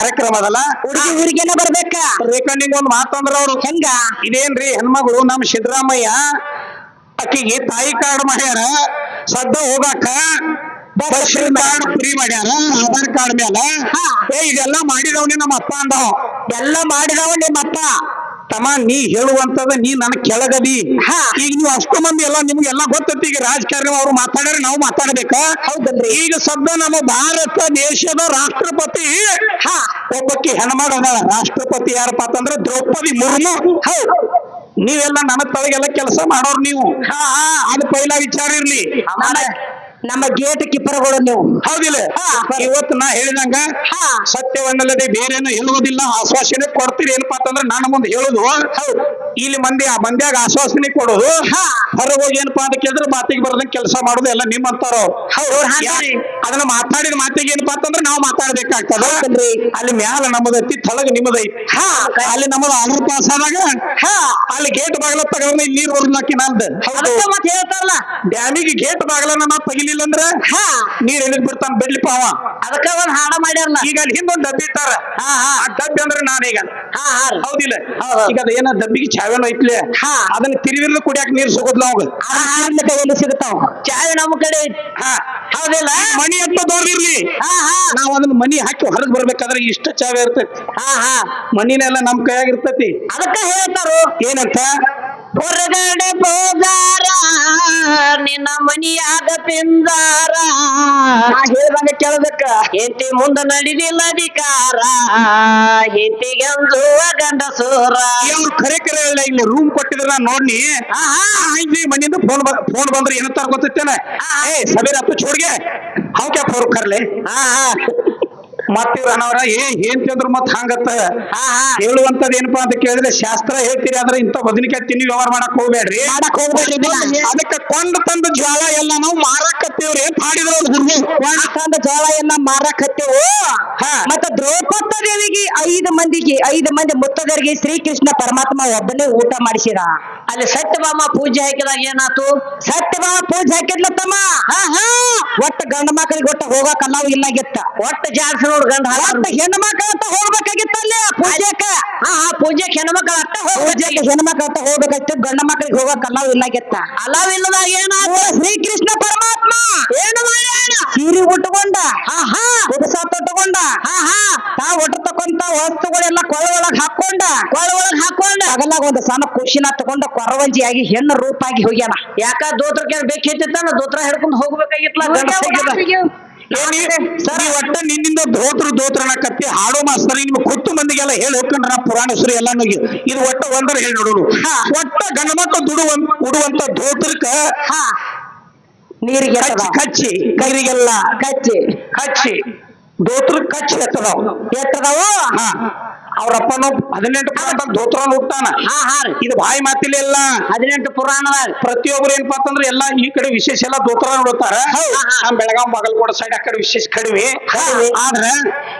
ಕಾರ್ಯಕ್ರಮ ಅದಲ್ಲ? ಹುಡುಗಿ ಊರಿಗೆನ ಬರ್ಬೇಕ. ರೇಖಂಡಿಂಗ್ ಒಂದ್ ಮಾತಂದ್ರ ಅವ್ರು ಹೆಂಗ? ಇದೇನ್ರಿ ಹೆಣ್ಮಗಳು ನಮ್ ಸಿದ್ದರಾಮಯ್ಯ? ಅಕ್ಕಿಗೆ ತಾಯಿ ಕಾರ್ಡ್ ಮಾಡ್ಯಾರ ಸದ್ದ ಹೋಗಾಕ ಕಾರ್ಡ್ ಫ್ರೀ ಮಾಡ್ಯಾರ ಆಧಾರ್ ಕಾರ್ಡ್ ಮ್ಯಾಲ. ಹಾ. ಏ ಇದೆಲ್ಲ ಮಾಡಿದವ್ನಿ ನಮ್ಮ ಅಪ್ಪ ಅಂದವ. ಎಲ್ಲ ಮಾಡಿದವ ನಿಮ್ಮಪ್ಪ. ತಮ್ಮ ನೀ ಹೇಳುವಂತದ ನೀ ನನ್ನ ಕೆಳಗದಿ. ಹಾ. ಈಗ ನೀವು ಅಷ್ಟು ಮಂದಿ ಎಲ್ಲ ನಿಮ್ಗೆಲ್ಲ ಗೊತ್ತೈತಿ ಈಗ ರಾಜಕಾರಣಿ ಅವ್ರು ಮಾತಾಡ್ರಿ ನಾವು ಮಾತಾಡ್ಬೇಕ? ಹೌದಲ್ರಿ. ಈಗ ಸದ್ಯ ನಮ್ಮ ಭಾರತ ದೇಶದ ರಾಷ್ಟ್ರಪತಿ ಹಾ. ಒಬ್ಬಕ್ಕೆ ಅದಾಳ. ರಾಷ್ಟ್ರಪತಿ ಯಾರಪ್ಪ ಅಂತಂದ್ರೆ ದ್ರೌಪದಿ ಮುರ್ಮು. ಹೌದು. ನೀವೆಲ್ಲ ನನ್ನ ತಳಗೆಲ್ಲ ಕೆಲಸ ಮಾಡೋರು ನೀವು. ಹಾ. ಅದು ಪೈಲ ವಿಚಾರ ಇರ್ಲಿ. ನಮ್ಮ ಗೇಟ್ ಕಿಪ್ಪರ್ಗಳು ನೀವು. ಹೌದಿಲ್ಲ. ಹಾ. ಇವತ್ತು ನಾ ಹೇಳಿದಂಗ ಹಾ. ಸತ್ಯವನ್ನಲ್ಲದೆ ಬೇರೆನೂ ಹೇಳುವುದಿಲ್ಲ. ಆಶ್ವಾಸನೆ ಕೊಡ್ತೀರಿ ಏನಪ್ಪಾ ಅಂತಂದ್ರೆ ನನ್ನ ಮುಂದೆ ಹೇಳುದು. ಹೌದು. ಇಲ್ಲಿ ಮಂದಿ ಆ ಮಂದ್ಯಾಗ ಆಶ್ವಾಸನೆ ಕೊಡೋದು. ಹೋಗಿ ಏನಪ್ಪಾ ಅಂತ ಕೇಳಿದ್ರೆ ಮಾತಿಗೆ ಬರದಂಗ ಕೆಲಸ ಮಾಡೋದು ಎಲ್ಲ ನಿಮ್ಮಂತಾರ ಹೌದು ಹಂಗಾರಿ ಅದನ್ನ ಮಾತಾಡಿದ ಮಾತಿಗೆ ಏನಪ್ಪಾ ಅಂತಂದ್ರೆ ನಾವು ಮಾತಾಡ್ಬೇಕಾಗ್ತದ. ಅಲ್ಲಿ ಮ್ಯಾಲ ನಮ್ಮದೈತಿ ತಳಗ ನಿಮ್ಮದೈತಿ ಹಾ. ಅಲ್ಲಿ ನಮ್ಮದು ಆರ್ಡರ್ ಪಾಸ್ ಆದಾಗ ಹಾ. ಅಲ್ಲಿ ಗೇಟ್ ಬಾಗಿಲ ತಗೊಂಡ್ರೆ ಇಲ್ಲಿ ನೀರ್ ಬರ್ಲಾಕಿ ನಂದ್. ಮತ್ ಹೇಳ್ತಾರಲ್ಲ. ಡ್ಯಾಮಿಗೆ ಗೇಟ್ ಬಾಗಿಲನ್ನ ನಾ ತಗಿಲಿಲ್ಲ ಅಂದ್ರೆ ಹಾ. ನೀರ್ ಎಲ್ಲಿ ಬಿಡ್ತಾನ ಬಿಡ್ಲಿ ಪಾವ ಅದಕ್ಕ ಒಂದ್ ಹಾಡ ಮಾಡ್ಯಾರಲ್ಲ. ಈಗ ಅಲ್ಲಿ ಹಿಂದೊಂದ್ ಡಬ್ಬಿ ಇಟ್ಟಾರ. ಹಾ ಹಾ. ಆ ಡಬ್ಬಿ ಅಂದ್ರೆ ನಾನೀಗ. ಹಾ ಹಾ. ಹೌದಿಲ್ಲ. ಹೌದು. ಈಗ ಅದ ಏನ ಡಬ್ಬಿಗೆ ಚಾವೇನೋ ಐತ್ಲೆ ಹಾ. ಅದನ್ನ ತಿರುವಿರ್ಲು ಕುಡಿಯಾಕ ನೀರ್ ಸಿಗೋದ್ಲ ಅವಾಗ. ಆ ಕೈಯಲ್ಲಿ ಸಿಗ್ತಾವ ಚಾಯ್ ನಮ್ಮ ಕಡೆ ಐತಿ. ಹಾ. ಹೌದಿಲ್ಲ? ಮನಿ ಅಂತ ದೊಡ್ದಿರ್ಲಿ ಹಾ ಹಾ. ನಾವ್ ಅದನ್ನ ಮನಿ ಹಾಕಿ ಹೊರಗ್ ಬರ್ಬೇಕಾದ್ರೆ ಇಷ್ಟ ಚಾವೆ ಇರ್ತೈತಿ. ಹಾ ಹಾ. ಮನಿನೆಲ್ಲ ನಮ್ ಕೈಯಾಗ ಇರ್ತೈತಿ. ಅದಕ್ಕ ಹೇಳ್ತಾರು. ಏನಂತ? ಹೊರಗಡೆ ಹೋದಾರ ನಿನ್ನ ಮನಿಯಾದ ಪಿಂದಾರ ಹೇಳ್ದಂಗ ಕೇಳ್ಬೇಕ ಹೆಂಡತಿ ಮುಂದ ನಡಿದಿಲ್ಲ ಅಧಿಕಾರ ಹೆಂಡತಿಗೆ ಗಂಡ ಸೂರ ಇವ್ರು ಕರೆ ಕರೆ ಇಲ್ಲ ಇಲ್ಲಿ ರೂಮ್ ಕೊಟ್ಟಿದ್ರ ನಾನ್ ನೋಡ್ನಿ. ಆಹಾ. ಇಲ್ಲಿ ಮನೆಯಿಂದ ಫೋನ್ ಫೋನ್ ಬಂದ್ರೆ ಏನಂತಾರ ಗೊತ್ತಿತ್ತೇನೆ. ಏ ಸಬೀರ್ ಅಪ್ಪ ಚೋಡ್ಗೆ ಅವ್ ಅವ್ರು ಕರ್ಲೆ. ಹಾ ಹಾ ಮತ್ತ ಇವ್ರ ಏ ಏನ್ ಚಂದ್ರ ಮತ್ ಹಂಗತ್ತ? ಹೇಳುವಂತದ್ ಏನಪ್ಪಾ ಅಂತ ಕೇಳಿದ್ರೆ ಶಾಸ್ತ್ರ ಹೇಳ್ತೀರಿ ಆದ್ರೆ ಇಂಥ ಬದನಿಕಾಯಿ ತಿನ್ನಿ ವ್ಯವಹಾರ ಮಾಡಕ್ ಹೋಗ್ಬೇಡ್ರಿ. ಮಾಡಕ್ ಹೋಗ್ಬೇಡ್ರಿ. ಅದಕ್ಕೆ ಕೊಂಡ ತಂದ ಜ್ವಾಳ ಎಲ್ಲ ನಾವು ಮಾರಾಕತ್ತೀವ್ರಿ. ಮಾಡಿದ್ರು ಹುಡುಗಿ ಕೊಂಡ ತಂದ ಜೋಳ ಎಲ್ಲ ಮಾರಕತ್ತೇವು ಹಾ. ಮತ್ತ ದ್ರೌಪದ ದೇವಿಗೆ ಐದು ಮಂದಿಗೆ ಐದು ಮಂದಿ ಮುತ್ತದರಿಗೆ ಶ್ರೀಕೃಷ್ಣ ಪರಮಾತ್ಮ ಒಬ್ಬನೇ ಊಟ ಮಾಡಿಸಿದ. ಅಲ್ಲಿ ಸತ್ಯಭಾಮ ಪೂಜೆ ಹಾಕಿದಾಗ ಏನಾತು ಸತ್ಯಭಾಮ ಪೂಜೆ ಹಾಕಿದ್ಲ ತಮ್ಮ. ಹಾ ಹಾ. ಒಟ್ಟ ಗಂಡ ಮಕ್ಕಳಿಗೆ ಒಟ್ಟ ಹೋಗಕ್ ಇಲ್ಲ ಇಲ್ಲಾಗಿತ್ತ. ಒಟ್ಟ ಜಾಡ್ಸಿ ಗಂಡ ಒಟ್ಟ ಹೆಣ್ಣು ಮಕ್ಕಳ ಅಂತ ಹೋಗ್ಬೇಕಾಗಿತ್ತ ಅಲ್ಲಿ ಪೂಜೆಕ? ಹಾ ಹಾ ಪೂಜೆಗೆ ಹೆಣ್ಣು ಮಕ್ಕಳ ಅಟ್ಟ ಪೂಜೆಗೆ ಹೆಣ್ಣು ಮಕ್ಕಳ ಅಂತ ಹೋಗ್ಬೇಕಾಗಿತ್ತು. ಗಂಡ ಮಕ್ಳಿಗೆ ಹೋಗಕ್ ಅಲ್ಲಾವ್ ಇಲ್ಲಾಗಿತ್ತ? ಅಲಾವ್ ಇಲ್ಲದಾಗ ಏನಾತ ಶ್ರೀಕೃಷ್ಣ ಪರಮಾತ್ಮ! ಏನು ಮಾಡ್ಯಾನ? ಸೀರೆ ಉಟ್ಕೊಂಡ? ಆಹಾ ಉಪಸ ತೊಟ್ಟಕೊಂಡ ಆಹಾ ತಾ ಒಟ್ಟು ತಕೊಂತ ವಸ್ತುಗಳೆಲ್ಲ ಕೊಳ ಒಳಗ್ ಹಾಕೊಂಡ ಕೊಳ ಒಳಗ್ ಹಾಕೊಂಡ ಅಗಲಾಗ ಒಂದು ಸಣ್ಣ ಖುಷಿನ ತಕೊಂಡ ಕೊರವಂಜಿಯಾಗಿ ಹೆಣ್ಣು ರೂಪಾಗಿ ಹೋಗ್ಯಾನ. ಯಾಕ ದೋತ್ರ ಬೇಕಿತ್ತ ದೋತ್ರ ಹಿಡ್ಕೊಂಡು ಹೋಗ್ಬೇಕಾಗಿತ್ತಲ್ಲ? ಗಂಡ ಒಟ್ಟ ನಿನ್ನಿಂದ ಧೋತ್ರ ಧೋತ್ರನ ಕತ್ತಿ ಹಾಡೋ ಮಾಸ್ತರ್ ನಿಮ್ ಕೊತ್ತು ಮಂದಿಗೆಲ್ಲ ಹೇಳಿ ಹೋಗ್ಕೊಂಡ್ರ ನಾ ಪುರಾಣೇಶ್ವರಿ ಎಲ್ಲ ಇದು. ಒಟ್ಟ ಒಂದರ ಹೇಳಿ ನೋಡೋರು. ಒಟ್ಟ ಗಂಡ ಮಕ್ಕಳು ದುಡುವ ಉಡುವಂತ ಧೋತ್ರಕ್ಕ ಹಾ. ನೀರಿಗೆ ಕಚ್ಚಿ ಕೈರಿಗೆಲ್ಲ ಕಚ್ಚಿ. ಕಚ್ಚಿ. ಧೋತ್ರ ಕಚ್ಚಿ ಎತ್ತದವ. ಎತ್ತದವು? ಹಾ. ಅವ್ರಪ್ಪನು ಹದಿನೆಂಟು ಪುರಾಣ ದೋತ್ರನ ಹುಟ್ಟಾನ. ಹಾ ಹಾ ರೀ. ಇದು ಬಾಯಿ ಮಾತಿಲ್ಲ ಎಲ್ಲ. ಹದಿನೆಂಟು ಪುರಾಣದಾಗ ಪ್ರತಿಯೊಬ್ರು ಏನಪ್ಪಾ ಅಂತಂದ್ರೆ ಎಲ್ಲಾ ಈ ಕಡೆ ವಿಶೇಷ ಎಲ್ಲ ದೋತ್ರ ನೋಡ್ತಾರ. ನಮ್ ಬೆಳಗಾವ್ ಬಾಗಲಕೋಟ ಸೈಡ್ ಆ ಕಡೆ ವಿಶೇಷ ಕಡಿಮೆ. ಆದ್ರೆ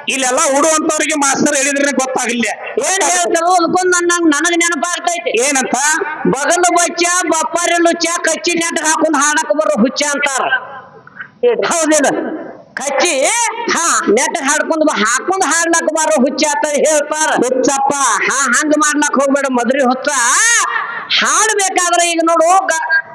ಇಲ್ಲೆಲ್ಲ ಉಡುವಂತವ್ರಿಗೆ ಮಾಸ್ತರ್ ಹೇಳಿದ್ರೆ ಗೊತ್ತಾಗಿಲ್ಲ ಏನ್ ಹೇಳ್ತಾರೋ ಅದಕ್ಕೊಂದು ನನ್ನ ನನಗ ನೆನಪಾಗ್ತೈತಿ ಏನಂತ? ಬಗಲು ಬಚ್ಚ ಬಪ್ಪಾರಿ ಲುಚ್ಚ ಕಚ್ಚಿ ನೆಟ್ ಹಾಕೊಂಡು ಹಾಡಕ್ ಬರೋ ಹುಚ್ಚ ಅಂತಾರ. ಹೌದಿಲ್ಲ. ಕಚ್ಚಿ ಹಾ. ನೆಟ್ ಹಾಡ್ಕೊಂಡ್ ಬಾ ಹಾಕೊಂಡ್ ಹಾಡ್ಲಕ್ ಬಾರ ಹುಚ್ಚ ಅಂತ ಹೇಳ್ತಾರ. ಹುಚ್ಚಪ್ಪ ಹಾ ಹಂಗ ಮಾಡ್ಲಕ್ ಹೋಗ್ಬೇಡ ಮದ್ರಿ ಹೊತ್ತ ಹಾಡ್ಬೇಕಾದ್ರೆ ಈಗ ನೋಡು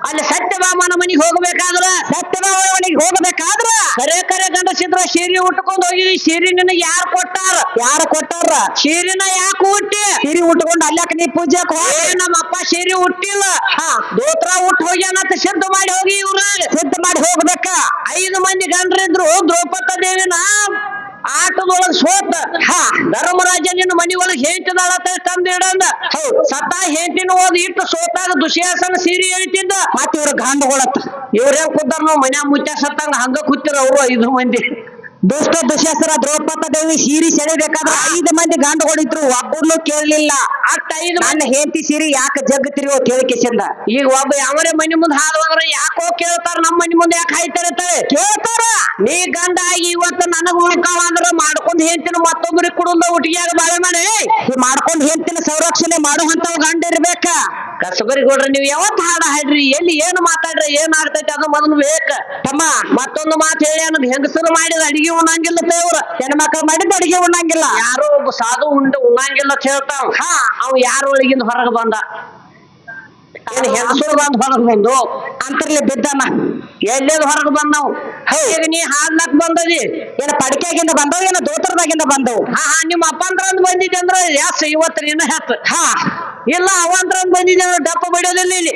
ಅಲ್ಲಿ ಸತ್ಯಭಾಮನ ಮನೆಗೆ ಹೋಗ್ಬೇಕಾದ್ರ? ಸತ್ಯಭಾಮನ ಮನಿಗೆ ಹೋಗ್ಬೇಕಾದ್ರ? ಕರೆ ಕರೆ ಗಂಡಸಿದ್ರ ಸೀರೆ ಉಟ್ಕೊಂಡು ಹೋಗಿದ್ವಿ ಸೀರೆ ನಿನ್ನ ಯಾರು ಕೊಟ್ಟಾರ? ಯಾರು ಕೊಟ್ಟಾರ? ಶೀರಿನ ಯಾಕೆ ಹುಟ್ಟಿ ಶೀರಿ ಉಟ್ಕೊಂಡು ಅಲ್ಲಾಕ ನೀ ಪೂಜೆಕ್ ಹೋಗಿ. ನಮ್ಮ ಅಪ್ಪ ಸೀರೆ ಹುಟ್ಟಿಲ್ಲ ಹಾ. ದೋತ್ರ ಉಟ್ ಹೋಗ್ಯಾನಂತ ಸಿದ್ಧ ಮಾಡಿ ಹೋಗಿ ಇವ್ರ ಸಿದ್ಧ ಮಾಡಿ ಹೋಗ್ಬೇಕ? ಐದು ಮಂದಿ ಗಂಡ್ರಿದ್ರು ದ್ರೌಪದ ದೇವಿನ. ಆಟದೊಳಗ್ ಸೋತ, ಹ ಧರ್ಮರಾಜ ನಿನ್ನ ಮನಿ ಒಳಗ್ ಇಡಂದ. ತಂದಿಡಂದ ಸತ್ತ ಹೆಂಟಿನ ಓದ್ ಇಟ್ಟು ಸೋತಾಗ ದುಶ್ಯಾಸನ ಸೀರೆ ಹೇಳ್ತಿದ್ದ ಮತ್ತ ಇವ್ರ ಗಾಂಡಗೊಳತ್ತ. ಇವ್ರೇನ್ ಕೂತಾರ ನಾವು ಮನ್ಯಾಗ ಮುಚ್ಚ ಸತ್ತಂಗ ಹಂಗ ಕೂತಿರ ಅವರು ಐದು ಮಂದಿ. ದುಷ್ಟ ದುಶಾಸರ ದ್ರೌಪದ ದೇವಿ ಸೀರೆ ಸೆಳಿಬೇಕಾದ್ರೆ ಐದು ಮಂದಿ ಗಂಡ ಹೊಡಿದ್ರು. ಒಬ್ಬನು ಕೇಳಲಿಲ್ಲ ಅಷ್ಟ ಐದು ನನ್ನ ಹೆಂಡತಿ ಸೀರೆ ಯಾಕೆ ಜಗ್ಗತಿರಿಯೋ ಕೇಳಿಕೆಸಿಂದ ಈಗ ಒಬ್ಬ ಯಾವರೇ ಮನೆ ಮುಂದೆ ಹಾದುವಂದ್ರ ಯಾಕೋ ಕೇಳ್ತಾರ ನಮ್ಮ ಮನೆ ಮುಂದೆ ಯಾಕೆ ಹಾಯ್ತಾರೆ ಕೇಳ್ತಾರ. ನೀ ಗಂಡ ಆಗಿ ಇವತ್ತು ನನಗ ಉಳ್ಕಾವ ಅಂದ್ರ ಮಾಡ್ಕೊಂಡ್ ಹೆಂಡತಿನ ಮತ್ತೊಬ್ಬರಿಗೆ ಕುಡುದ ಒಟ್ಟಿಗೆ ಬಾಳೆ ಮಾಡಿ ಮಾಡ್ಕೊಂಡ್ ಹೆಂಡತಿನ ಸಂರಕ್ಷಣೆ ಮಾಡುವಂತ ಗಂಡ ಇರ್ಬೇಕ ಕಸಬರಿ ಕೊಡ್ರಿ ನೀವು ಯಾವತ್ತು ಹಾಡ ಹಾಡ್ರಿ? ಎಲ್ಲಿ ಏನು ಮಾತಾಡ್ರಿ? ಏನ್ ಆಗ್ತೈತಿ ಅದು ಮೊದಲು ಬೇಕ. ತಮ್ಮ ಮತ್ತೊಂದು ಮಾತು ಹೇಳಿ ಅನ್ನೋದು ಹೆಂಗಸರು ಮಾಡಿದ ಅಡಿಗೆ ಉಣ್ಣಂಗಿಲ್ಲ ದೇವ್ರ. ಹೆಣ್ಮಕ್ಳು ಮಾಡಿದ ಅಡಿಗೆ ಉಣ್ಣಂಗಿಲ್ಲ. ಯಾರೋ ಒಬ್ಬ ಸಾಧು ಉಂಡು ಉಣ್ಣಂಗಿಲ್ಲ ಅಂತ ಹೇಳ್ತಾವ. ಹಾ. ಅವ್ ಯಾರ ಒಳಗಿಂದ ಹೊರಗೆ ಬಂದ? ಏನ್ ಹೆಂಗಸರು ಬಂದ್ ಹೊರಗ್ ಬಂದು? ಅಂತರ್ಲಿ ಬಿದ್ದಾನ. ಎಲ್ಲೇದ್ ಹೊರಗೆ ಬಂದವು? ಈಗ ನೀ ಹಾಡ್ಲಕ್ ಬಂದದಿ? ಏನ ಪಡಿಕೆಗಿಂದ ಬಂದವು ಏನ ದೋತ್ರದಾಗಿಂದ ಬಂದವು? ಹಾ ಹಾ ನಿಮ್ಮ ಅಪ್ಪಂದ್ರಂದ್ ಬಂದಿದ್ದೆ ಅಂದ್ರೆ ಯಾಸ್ ಇವತ್ತು ನೀನು ಹೆತ್. ಹಾ. ಇಲ್ಲ ಬಂದಿದ್ದೆ ಅಂದ್ರೆ ಡಪ್ಪ ಬಡಿಯೋದಿಲ್ಲ ಇಲ್ಲಿ.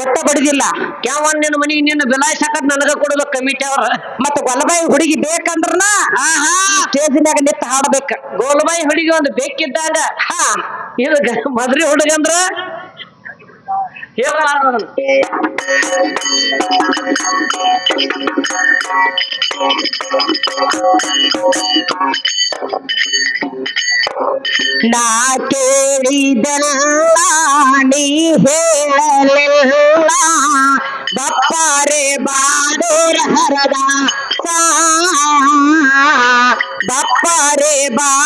ಒಟ್ಟ ಬಡಿದಿಲ್ಲ. ಕ್ಯಾವನ್ ನಿನ್ನ ಮನಿ ನಿನ್ನ ಬಿಲಾಯಿಸಕತ್ ನನಗ ಕೊಡೋದು ಕಮಿಟಿ ಅವ್ರ. ಮತ್ತ ಗೊಲಬಾಯಿ ಹುಡುಗಿ ಬೇಕಂದ್ರನ ಸ್ಟೇಜ್ ಸ್ಟೇಜಿನಾಗ ನಿತ್ತ ಹಾಡ್ಬೇಕ. ಗೋಲ್ಬಾಯಿ ಹುಡುಗಿ ಒಂದು ಬೇಕಿದ್ದಾಗ ಹಾ ಇದು ಮದ್ರಿ ಹುಡುಗಂದ್ರ ನಾ ಕೇಳಿದಲ್ಲ ನೀ ಹೇಳಲಿಲ್ಲ ಬಪ್ಪಾರೆ ಬಾದೂರ ಹರದ ಬಪ್ಪಾರೆ ಬಾದೂರ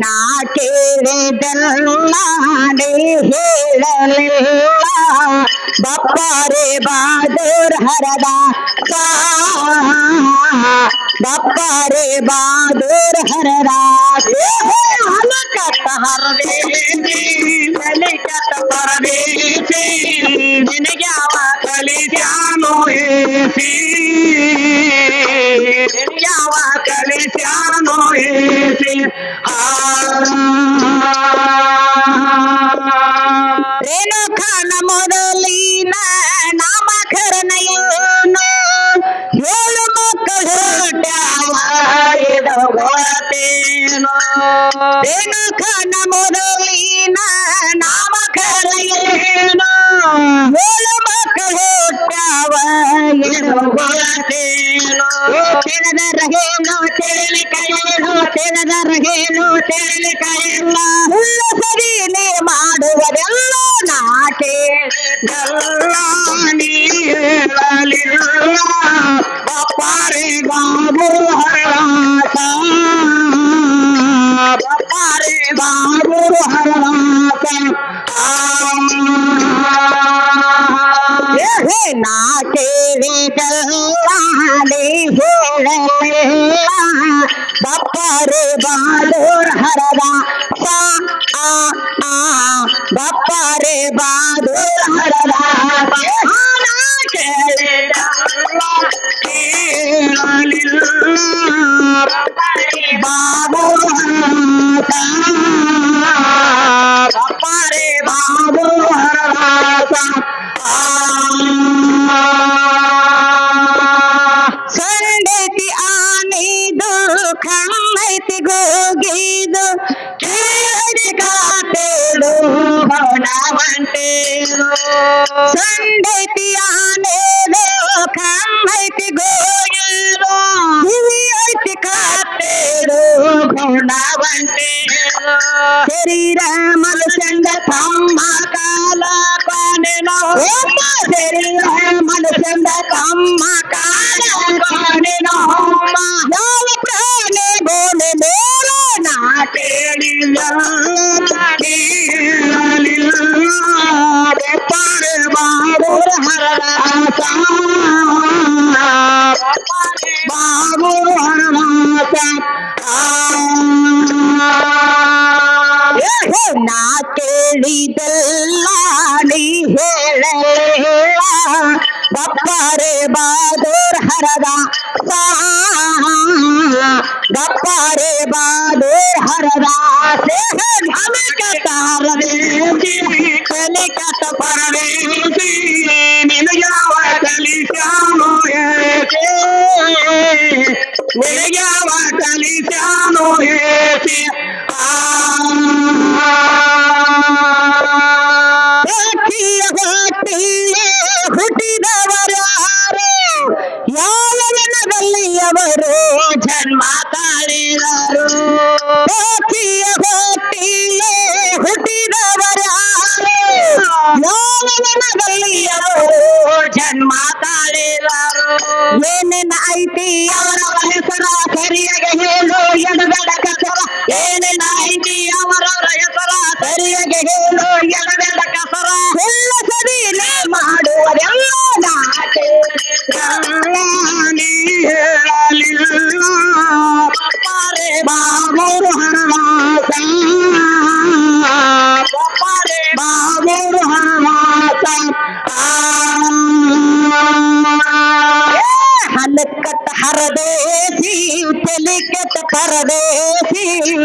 ನಾ ಕೇಳಿದಲ್ಲ ನೀ ಹೇಳಲಿಲ್ಲ ಬಪ್ಪಾರೆ ಬಾದೂರ್ ಹರದ ಬಪ್ಪಾರೆ ಬಾದೂರ್ ಹರದ ಹಲಕತ್ತ ಹರದೇಸಿ ಕಲಿಕತ್ತ ಪರದೇಸಿ ನಿನಗೆ ಅವ ಕಲಿಸ್ಯಾನೋ ಏಸಿ ಗೊತ್ತೇನೋ ತಿಳಿದರಗೇನು ತಿಳಿಲಿಕೇನು ತಿಳಿದರಗೇನು ತಿಳಿಲಿಕೇಲ್ಲ ಹುಲ್ಲ ಸರಿನೇ ಮಾಡುವುದೆಲ್ಲ ನಾಟೆ ನೀ ಹೇಳಲಿಲ್ಲ ಬಪ್ಪಾರೆ ಬಾಬು ಹರಳಾಟ ಬಪ್ಪಾರೆ ಬಾಬು ಹರಳಾಟ ಹೇ ನಾ ಕೇಳಿದಲ್ಲ ಬಾದೂರ್ ಹರದ ಗುಣವಂಟೇಳು ಶರೀರ ಮನುಷ್ಯಂದ ತಮ್ಮ गप्पा रे बाबे हरदा से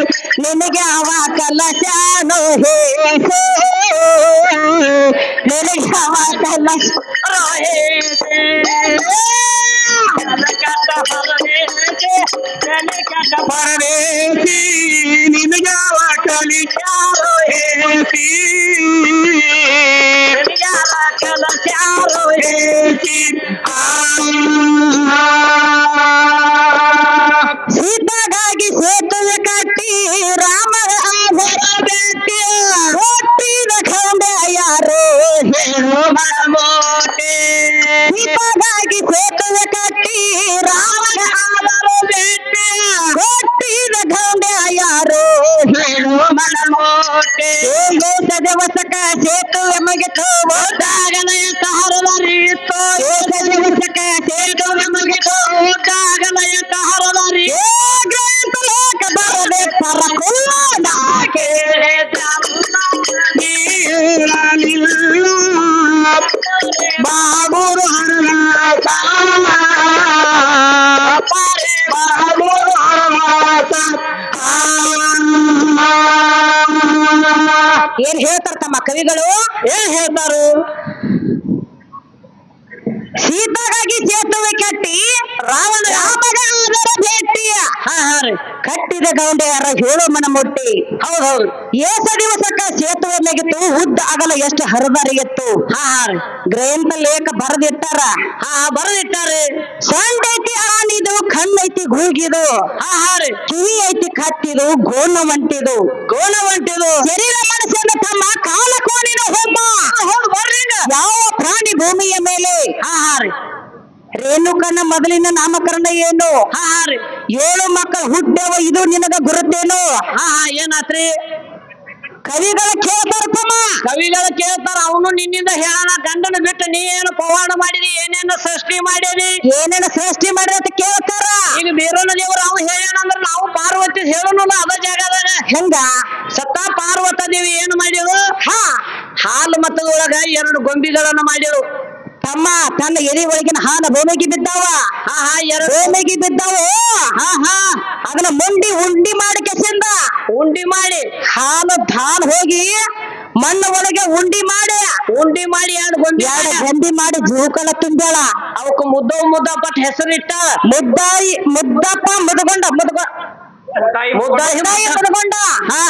ಪರದೇಸಿ ನಿನಗೆ ಅವ ಕಲಶಾನು ಹೇಸೆ. ನಿನಗೆ ಅವ ಕಲಶ ಏನ್ ಹೇಳ್ತಾರು ಸೀತಾಗಾಗಿ ಸೇತುವೆ ಕಟ್ಟಿ, ರಾವಣ ರಾಮಗ ಭೇಟಿ. ಹಾ ಹಾ ರೀ. ಕಟ್ಟಿದ ಗೌಂಡೆ ಯಾರ ಹೇಳು ಮನ ಮುಟ್ಟಿ ಹೌದ್ ಹೌದು. ಏಸ ದಿವಸಕ್ಕ ಸೇತುವೆ ಮೆಗಿತು ಉದ್ದ ಅಗಲ ಎಷ್ಟು ಹರಿದರಿಗಿತ್ತು. ಹಾ ಹಾ ರೀ. ಗ್ರಂಥ ಲೇಖ ಬರೆದಿಟ್ಟಾರ. ಹಾ ಬರೆದಿಟ್ಟಾರೆ. ಸಂಡೈತಿ ಐತಿ ಕಣ್ಣೈತಿ ಗೂಗಿದು ಆಹಾರ ಕಿವಿ ಐತಿ ಕತ್ತಿದು ಗೋಣ ಹೊಂಟಿದು ಗೋಣ ಹೊಂಟಿದು ಶರೀರ ಮನಸ್ಸಿಂದ ತಮ್ಮ ಕಾಲ ಕೋಣಿನ ಹೋಮ ಯಾವ ಪ್ರಾಣಿ ಭೂಮಿಯ ಮೇಲೆ? ಆಹಾರ ರೇಣುಕನ ಮೊದಲಿನ ನಾಮಕರಣ ಏನು? ಹಾ ಏಳು ಮಕ್ಕಳು ಹುಟ್ಟೆವ ಇದು ನಿನಗ ಗುರುತೇನು? ಹಾ ಹಾ ಏನಾತ್ರಿ? ಕವಿಗಳ ಕೇಳ್ತಾರ ತಮ್ಮ. ಕವಿಗಳ ಕೇಳ್ತಾರ ಅವನು ನಿನ್ನಿಂದ ಹೇಳೋಣ ಗಂಡನ ಬಿಟ್ಟು ನೀ ಏನು ಪವಾಡ ಮಾಡಿದಿ ಏನೇನು ಸೃಷ್ಟಿ ಮಾಡಿದಿ? ಏನೇನು ಸೃಷ್ಟಿ ಮಾಡಿದ ಅಂತ ಕೇಳ್ತಾರ. ಈಗ ಬೀರನ ದೇವರು ಅವ್ನು ಹೇಳೋಣ ಅಂದ್ರೆ ನಾವು ಪಾರ್ವತಿ ಹೇಳೋಣ ಅದ ಜಾಗದಾಗ. ಹೆಂಗ? ಸತ್ತ ಪಾರ್ವತ ದೇವಿ ಏನು ಮಾಡ್ಯವು ಹಾ. ಹಾಲು ಮತದೊಳಗ ಎರಡು ಗೊಂಬಿಗಳನ್ನು ಮಾಡ್ಯವು ತಮ್ಮ ತನ್ನ ಎದೆ ಒಳಗಿನ ಹಾನ ಭೂಮಿಗೆ ಬಿದ್ದಾವ. ಭೂಮಿಗೆ ಬಿದ್ದಾವ. ಅದನ್ನ ಮುಂಡಿ ಉಂಡಿ ಮಾಡಿ ಕೆಸಿಂದ. ಉಂಡಿ ಮಾಡಿ. ಹಾಲು ಧಾನ್ ಹೋಗಿ ಮಣ್ಣ ಒಳಗೆ ಉಂಡಿ ಮಾಡಿ. ಉಂಡಿ ಮಾಡಿ ಎರಡು ಗುಂಡಿ ಎರಡು ಗೊಂಬಿ ಮಾಡಿ ಜೂಕಲ ತುಂಬ್ಯಾಳ. ಅವಕ್ಕೆ ಮುದ್ದ ಮುದ್ದ ಪಟ್ ಹೆಸರಿಟ್ಟ. ಮುದ್ದಾಯಿ ಮುದ್ದಪ್ಪ ಮುದ್ಗೊಂಡ ಮುದ್ಕೊಂಡ ಮುದ್ದಾಯಿ ಹಾ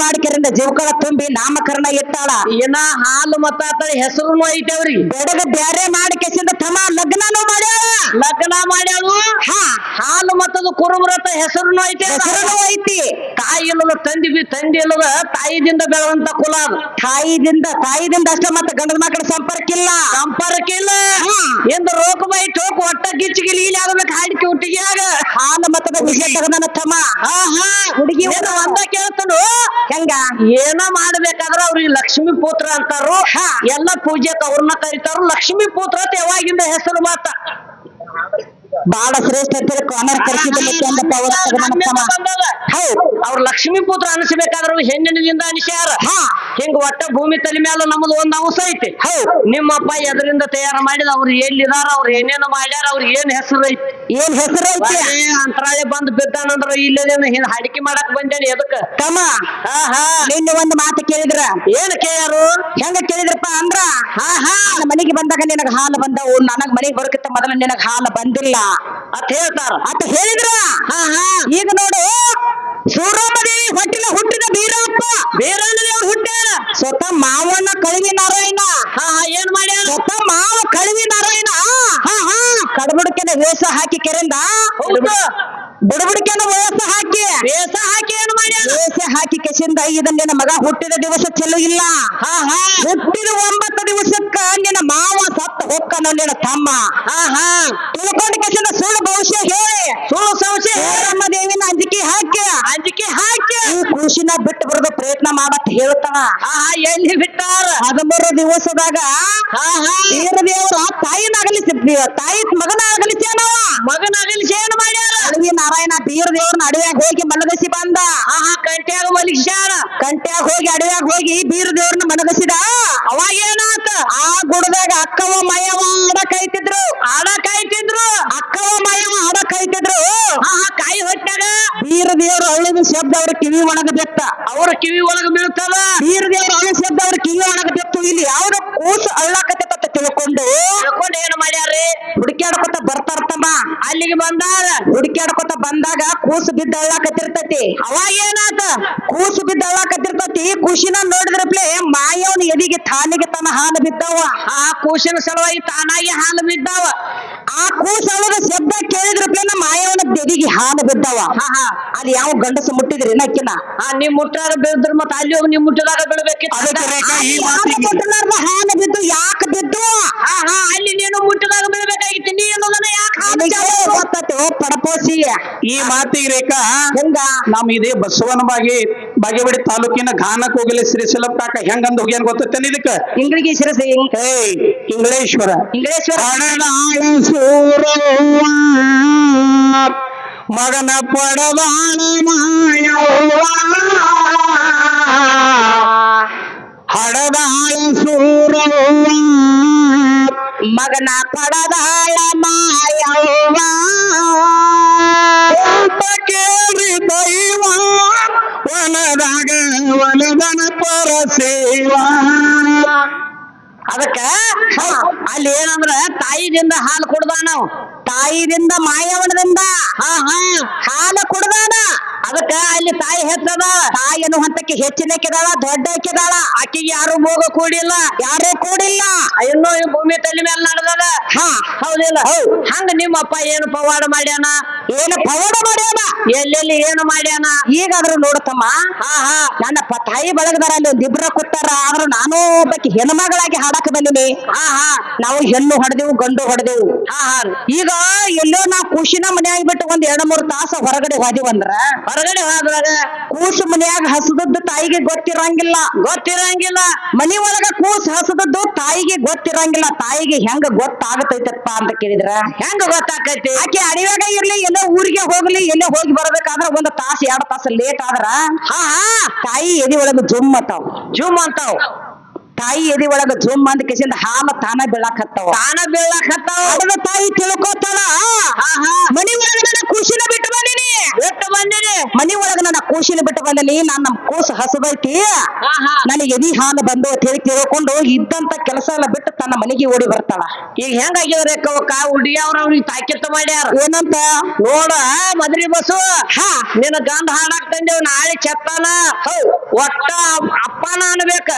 ಮಾಡ್ಕರಿಂದ ಜೀವಕಳ ತುಂಬಿ ನಾಮಕರಣ ಇಟ್ಟಾಳ ಏನ ಹಾಲು ಮತ್ತ ಹೆಸರು ಐತೆವ್ರಿ ಬೆಡಗ ಬ್ಯಾರೆ ಮಾಡಿ ಕೆಸಿಂದ ತಮ ಲಗ್ನನು ಮಾಡ್ಯಾಳ. ಲಗ್ನ ಮಾಡ್ಯಾಳು. ಹಾ. ಹಾಲು ಮತ್ತದು ಕುರುಬ್ರತ ಹೆಸರು ಐತೆ ಐತಿ. ತಾಯಿ ಇಲ್ಲದ ತಂದಿ ಬಿ ತಂದಿ ಇಲ್ಲದ ತಾಯಿದಿಂದ ಬೆಳೆದಂತ ಕುಲ ಅದು. ತಾಯಿದಿಂದ ತಾಯಿದಿಂದ ಅಷ್ಟ ಮತ್ತ ಗಂಡದ ಮಕ್ಕಳ ಸಂಪರ್ಕ ಇಲ್ಲ. ಸಂಪರ್ಕ ಇಲ್ಲ. ಎಂದು ರೋಗ ಬೈ ಟೋಕ್ ಒಟ್ಟ ಗಿಚ್ಚಿಗಿಲಿ ಇಲ್ಲಿ ಆಗಬೇಕು ಹಾಡಿಕೆ ಹಾಲು ಮತ್ತದ ವಿಷಯ ತಗದನ ತಮ್ಮ ಹಾ ಹಾ. ಹುಡುಗಿ ಒಂದ ಕೇಳ್ತಾನು ಹೆಂಗ? ಏನೋ ಮಾಡ್ಬೇಕಾದ್ರ ಅವ್ರಿಗೆ ಲಕ್ಷ್ಮಿ ಪುತ್ರ ಅಂತಾರು. ಎಲ್ಲ ಪೂಜೆಕ್ ಅವ್ರನ್ನ ಕರಿತಾರು. ಲಕ್ಷ್ಮಿ ಪುತ್ರ ಅಂತ ಯಾವಾಗಿಂದ ಹೆಸರು ಮಾತ? ಬಾಳ ಶ್ರೇಷ್ಠ ಅಂತೇಳಿ ಕಾನರ್ ಕರ್ಸಿದ್ದ ಹೌದ್. ಅವ್ರ ಲಕ್ಷ್ಮೀ ಪುತ್ರ ಅನಿಸಬೇಕಾದ್ರು ಹೆಣ್ಣಿನಿಂದ ಅನಿಸ್ಯಾರ. ಹಿಂಗ್ ಒಟ್ಟ ಭೂಮಿ ತಲೆ ಮೇಲೆ ನಮ್ದು ಒಂದ್ ಅಂಶ ಐತಿ. ಹೌದ್. ನಿಮ್ಮಪ್ಪ ಎದರಿಂದ ತಯಾರು ಮಾಡಿದ ಅವ್ರು ಎಲ್ಲಿದಾರ ಅವ್ರು ಏನೇನು ಮಾಡ್ಯಾರ ಅವ್ರಿಗೆ ಏನ್ ಹೆಸರು ಐತಿ? ಏನ್ ಹೆಸರು ಐತಿ? ಅಂತರಾಳೆ ಬಂದ್ ಬಿದ್ದಾನಂದ್ರ ಇಲ್ಲದೇನ ಹಿಂದ್ ಹಡಿಕೆ ಮಾಡಕ್ ಬಂದೇನಿ ಎದಕ್ಕ? ತಮ್ಮ. ನಿನ್ನೆ ಒಂದ್ ಮಾತು ಕೇಳಿದ್ರ? ಏನ್ ಕೇಳ್ಯಾರು? ಹೆಂಗ ಕೇಳಿದ್ರಪ್ಪ ಅಂದ್ರ? ಹಾ ಹಾ. ಮನೆಗೆ ಬಂದಾಗ ನಿನಗ ಹಾಲು ಬಂದವು ನನಗ್ ಮನೆಗೆ ಬರೋಕ್ಕಿಂತ ಮೊದಲ ನಿನಗ ಹಾಲು ಬಂದಿಲ್ಲ. ಅಂತ ಹೇಳ್ತಾರ ಅಂತ ಹೇಳಿದ್ರ ಈಗ ನೋಡು. ಸೂರಮ್ಮದೇವಿ ಹೊಟ್ಟಿನ ಹುಟ್ಟಿದ ಬೀರಪ್ಪ. ಬೀರಣ್ಣ ಹುಟ್ಟ್ಯಾರ. ಸ್ವತಃ ಮಾವನ ಕಳವಿ ನಾರಾಯಣ. ಹಾ ಹಾ ಏನ್ ಮಾಡ್ಯಾರ? ಸ್ವತಃ ಮಾವ ಕಳವಿ ನಾರಾಯಣ. ಕಡಬುಡಕಿನ ವೇಷ ಹಾಕಿ ಕೆರೆಂದ ಹೌದು. ವೇಷ ಹಾಕಿ ವೇಷ ಹಾಕಿ ಏನ್ ಮಾಡ್ಯಾರ? ವೇಷ ಹಾಕಿ ಕೆಸಿಂದ ಇದನ್ನ ನಿನ್ನ ಮಗ ಹುಟ್ಟಿದ ದಿವಸ ಚೆಲ್ಲು ಇಲ್ಲ. ಹಾ ಹಾ. ಹುಟ್ಟಿದ ಒಂಬತ್ತು ದಿವಸಕ್ಕ ನಿನ್ನ ಮಾವ ಸತ್ತ ಹೊಕ್ಕನ ನಿನ್ನ ತಮ್ಮ. ಹಾ ಹಾ. ತಿಳ್ಕೊಂಡ ಹೇಳಮ್ಮ ದೇವಿನ ಅಂಜಿಕೆ ಹಾಕಿ ಅಂಜಿಕೆ ಹಾಕಿ ಈ ಕೃಷಿನ ಬಿಟ್ಟು ಬರೋದು ಪ್ರಯತ್ನ ಮಾಡತ್ ಹೇಳ್ತಾನ. ಹಾ ಹಾ ಎಲ್ಲಿ ಬಿಟ್ಟಾರ? ಹದಿಮೂರು ದಿವಸದಾಗ ಹಾ ಹಾ. ದೇವರ ತಾಯಿನ ಅಗಲಿಸಿ ತಾಯಿ ಮಗನ ಅಳ್ಳಾಕತ್ತಿರ್ತೈತಿ ಖುಷಿನ ನೋಡಿದ್ರಪ್ಲೆ ಮಾಯವನ ಎದಿಗೆ ತಾನಿಗೆ ತನ್ನ ಹಾಲು ಬಿದ್ದವ ಆ ಕೂಸಿನ ಸಲುವಾಗಿ ತಾನಾಗಿ ಹಾಲು ಬಿದ್ದಾವ ಆ ಕೂಸಳದ ಶಬ್ದ ಕೇಳಿದ್ರಪ್ಲೆ ನಮ್ಮ ಮಾಯವನ ಎದಿಗೆ ಹಾಲು ಬಿದ್ದವ ಅಲ್ಲಿ ಯಾವ ಗಂಡಸು ಮುಟ್ಟಿದ್ರಿ ನಕ್ಕಿನ? ಆ ನೀವ್ ಮುಟ್ಟಾರ ಬೀಳಿದ್ರ ಮತ್ತ ಅಲ್ಲಿ ಹೋಗಿ ನೀವ್ ಮುಟ್ಟಿದಾಗ ಬೀಳ್ಬೇಕಿತ್ತು ಅದಕ್ಕೆ ರೇಖಾ ಈ ಮಾತಿಗೆ- ಹಾಲು ಬಿದ್ದು ಯಾಕೆ ಬಿದ್ದು ಹಾ ಹಾ. ಅಲ್ಲಿ ನೀನು ಮುಟ್ಟಿದಾಗ ಬೀಳ್ಬೇಕಾಗಿತ್ತು. ನೀನು ಯಾಕೆ ಪಡಪೋಸಿ ಈ ಮಾತಿಗೆ ರೇಖಾ ಹೆಂಗ? ನಮ್ ಇದೇ ಬಸವನ ಬಾಗಿ ಬಾಗೇವಾಡಿ ತಾಲೂಕಿನ ಘಾನಕ್ ಹೋಗಲಿ ಶ್ರೀಶೈಲಂ ಕಾಕ ಹೆಂಗಂದ್ ಹೋಗ್ಯಾನ ಗೊತ್ತೇನ್ ಇದಕ್ಕ? ಇಂಗ್ಳಿಗೆ ಶಿರಸಿ. ಹೇ ಇಂಗ್ಲೇಶ್ವರ. ಇಂಗ್ಲೇಶ್ವರ. ಪಡದಾಳ ಸೂರವ್ವ ಮಗನ ಪಡದಾಳ ಮಾಯವ್ವ ಹಡದಾಳ ಸೂರವ್ವ ಮಗನ ಪಡದಾಳ ಮಾಯವ್ವ ದೈವ ವನದಾಗ ವನದನ ಪರಸೇವ. ಅದಕ್ಕ ಅಲ್ಲಿ ಏನಂದ್ರ ತಾಯಿದಿಂದ ಹಾಲು ಕುಡ್ದಾನ ನಾವು ತಾಯಿದಿಂದ ಮಾಯವನದಿಂದ ಹಾ ಹಾ. ಹಾಲು ಕುಡ್ದಾನ. ಅದಕ್ಕ ಅಲ್ಲಿ ತಾಯಿ ಹೆಚ್ಚದ ತಾಯಿ ಹಂತಕ್ಕೆ ಹಂತಕ್ಕೆ ಹೆಚ್ಚಿನಕ್ಕಿದಾಳ ದೊಡ್ಡ ಹಾಕಿದಾಳ ಆಕಿಗೆ ಯಾರು ಮೋಗ ಕೂಡಿಲ್ಲ ಯಾರು ಕೂಡಿಲ್ಲ. ಇನ್ನೂ ಈ ಭೂಮಿ ತಲೆ ಮೇಲೆ ನಡೆದದ. ಹೌದಿಲ್ಲ. ಹಂಗ ನಿಮ್ಮಪ್ಪ ಏನು ಪವಾಡ ಮಾಡ್ಯಾನ? ಏನು ಪವಾಡ ಮಾಡ್ಯಾನ? ಎಲ್ಲೆಲ್ಲಿ ಏನು ಮಾಡ್ಯಾನ? ಈಗಾದ್ರೂ ನೋಡತಮ್ಮ ಹಾ ಹಾ. ನನ್ನ ಪ- ತಾಯಿ ಬಳಗದಾರ ಅಲ್ಲಿ ಒಂದ್ ಇಬ್ರ ಕೊಟ್ಟಾರ ಆದ್ರ ನಾನು ಒಬ್ಬಕ್ಕೆ ಹೆಣ್ಮಗಳಾಗಿ ಹಾಡಕ್ ಬಂದಿನಿ. ಹಾ ಹಾ. ನಾವು ಹೆಣ್ಣು ಹೊಡೆದೆವು ಗಂಡು ಹೊಡೆದೆವು. ಹಾ ಹಾ. ಈಗ ಎಲ್ಲೋ ನಾ ಖುಷಿನ ಮನ್ಯಾಗ ಬಿಟ್ಟು ಒಂದ್ ಎರಡ್ ಮೂರ್ ತಾಸ ಹೊರಗಡೆ ಹೋದಿವಂದ್ರ ಹೊರಗಡೆ ಹೋದಾಗ ಕೂಸು ಮನ್ಯಾಗ ಹಸದದ್ದು ತಾಯಿಗೆ ಗೊತ್ತಿರಂಗಿಲ್ಲ. ಗೊತ್ತಿರಂಗಿಲ್ಲ. ಮನಿ ಒಳಗ ಕೂಸು ಹಸದದ್ದು ತಾಯಿಗೆ ಗೊತ್ತಿರಂಗಿಲ್ಲ. ತಾಯಿಗೆ ಹೆಂಗ ಗೊತ್ತಾಗತೈತಪ್ಪ ಅಂತ ಕೇಳಿದ್ರ. ಹೆಂಗ ಗೊತ್ತಾಕೈತಿ? ಆಕೆ ಅಡಿವಾಗ ಇರ್ಲಿ ಎಲ್ಲೋ ಊರಿಗೆ ಹೋಗ್ಲಿ ಎಲ್ಲೋ ಹೋಗಿ ಬರ್ಬೇಕಾದ್ರ ಒಂದ್ ತಾಸ ಎರಡ್ ತಾಸ ಲೇಟ್ ಆದ್ರ ಹಾ ಹಾ. ತಾಯಿ ಎದಿ ಒಳಗ ಜುಮ್ ಅಂತಾವ್. ಜುಮ್ ಅಂತಾವ್. ತಾಯಿ ಎದಿ ಒಳಗ ಜುಮ್ ಅಂದ ಕಿಸಿಂದ ಹಾಲ ತಾನ ಬೀಳಾಕತ್ತಾವ. ತಾನ ಬೀಳಾಕತ್ತಾವ. ಹತ್ತಾವ ತಾಯಿ ತಿಳ್ಕೊತಾಳ. ಮನಿ ಒಳಗಡೆ ಖುಷಿನ ಬಿಟ್ಟು ಬಿಟ್ಟು ಬಂದಿನಿ ಮನಿ ಒಳಗ ನನ್ನ ಕೂಸಿನ ಬಿಟ್ಟು ಬಂದಲ್ಲಿ ನಾನ್ ನಮ್ ಕೂಸು ಹಸದೈತಿ ನನಗೆ ಎದಿ ಹಾಲು ಬಂದು ಅಂತ ಹೇಳಿ ತಿಳ್ಕೊಂಡು ಇದ್ದಂತ ಕೆಲಸ ಎಲ್ಲ ಬಿಟ್ಟು ತನ್ನ ಮನೆಗೆ ಓಡಿ ಬರ್ತಾಳ. ಈಗ ಹೆಂಗಾಗ್ಯವ್ರೆ ಕವಕ? ಅವ್ರ ಅವ್ರಿಗೆ ತಾಕಿತ್ತ ಮಾಡ್ಯಾರ. ಏನಂತ? ನೋಡ ಮದ್ರಿ ಬಸ್ಸು ಹಾ. ನಿನ್ನ ಗಂಧ ಹಾಡಾಕ್ ತಂದೇವ್ ನಾಳೆ ಚೆತ್ತಾನ ಒಟ್ಟ ಅಪ್ಪನ ಅನ್ಬೇಕ.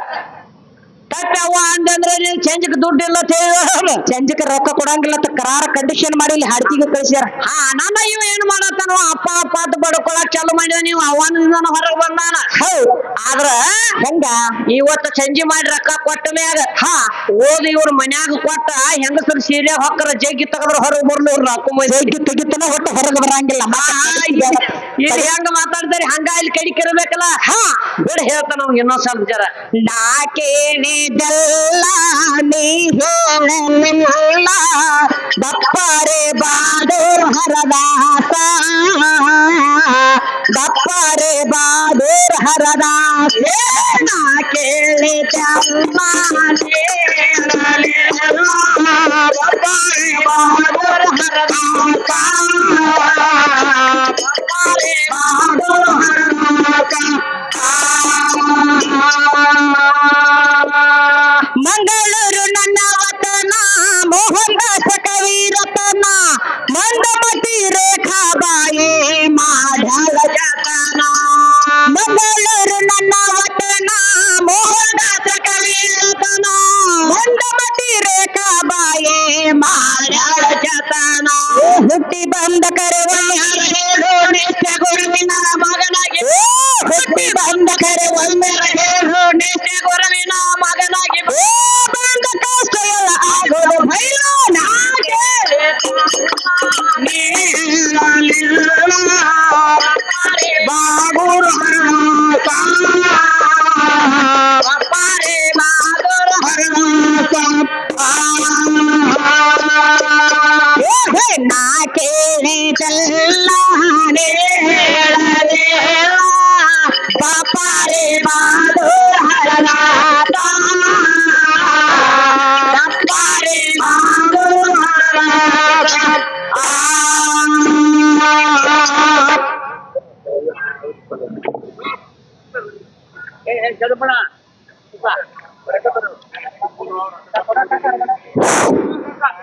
ತಟ್ಟವ್ವ ಅಂದಂದ್ರೆ ನೀನ್ ಚಂಜಕ್ ದುಡ್ಡು ಇಲ್ಲ ಚಂಜಕ್ ರೊಕ್ಕ ಕೊಡಂಗಿಲ್ಲ ಅಂತ ಕರಾರ ಕಂಡೀಷನ್ ಮಾಡಿ ಇಲ್ಲಿ ಹಾಡ್ತಿಗೆ ಕಳಿಸ್ಯಾರ. ಹಾ ನನ್ನ ಇವ ಏನ್ ಮಾಡತ್ತಾನ? ಅಪ್ಪ ಅಪ್ಪ ಅಂತ ಬಡ್ಕೊಳಕ್ ಚಾಲು ಮಾಡಿದ ನೀವು. ಅವನಿಂದ ಹೊರಗೆ ಬಂದಾನ. ಹೌದ್. ಆದ್ರ ಹೆಂಗ? ಇವತ್ತ ಸಂಜೆ ಮಾಡಿ ರೊಕ್ಕ ಕೊಟ್ಟ ಮ್ಯಾಗ ಹಾ. ಓದ್ ಇವ್ರ ಮನ್ಯಾಗ ಕೊಟ್ಟ ಹೆಂಗಸರು ಸೀರೆ ಹೊಕ್ಕರ ಜಗ್ಗಿ ತಗದ್ರ ಹೊರಗೆ ಬರ್ಲಿ ಇವ್ರ ರೊಕ್ಕ ಜಗ್ಗಿ ತೆಗಿತಾನ ಒಟ್ಟು ಹೊರಗೆ ಬರಂಗಿಲ್ಲ. ಇಲ್ಲಿ ಹೆಂಗ ಮಾತಾಡ್ತಾರೆ? ಹಂಗ ಇಲ್ಲಿ ಕಡಿ ಕೆರಬೇಕಲ್ಲ ಹಾ. ಬಿಡ ಹೇಳ್ತಾನ ಅವ್ನಿಗೆ ಇನ್ನೊಂದ್ ಸ್ವಲ್ಪ ಜರ. ನಾ ಕೇಳಿದಲ್ಲ ನೀ ಹೇಳಲಿಲ್ಲ ದಪ್ಪರೆ ಬಾದೂರ್ ಹರದಾಸ ದಪ್ಪರೆ ಬಾದೂರ್ ಹರದಾಸ ನಾ ಕೇಳಿದಲ್ಲ ನೀ ಹೇಳಲಿಲ್ಲ ದಪ್ಪರೆ ಬಾದೂರ್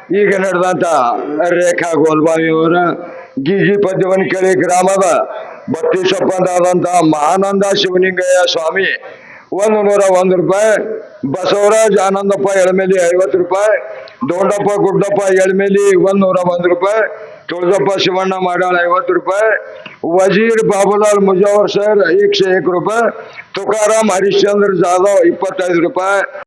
रेखा गोलबावियों गिजी पद्यवन के ग्राम बत्तीसपंत महानंद शिवलिंगय स्वामी। नूरा रूपाय बसवराज आनंदपेली ईवत रूपाय दौंडप गुडप एड़मेली रुपये रूपाय तुड़प शिवण्ण माड़ावत रूपाय वज़ीर बाबूलाल मुजावर सर एक सौ रुपये तुकार हरिश्चंद्र जाधव इपत रूपाय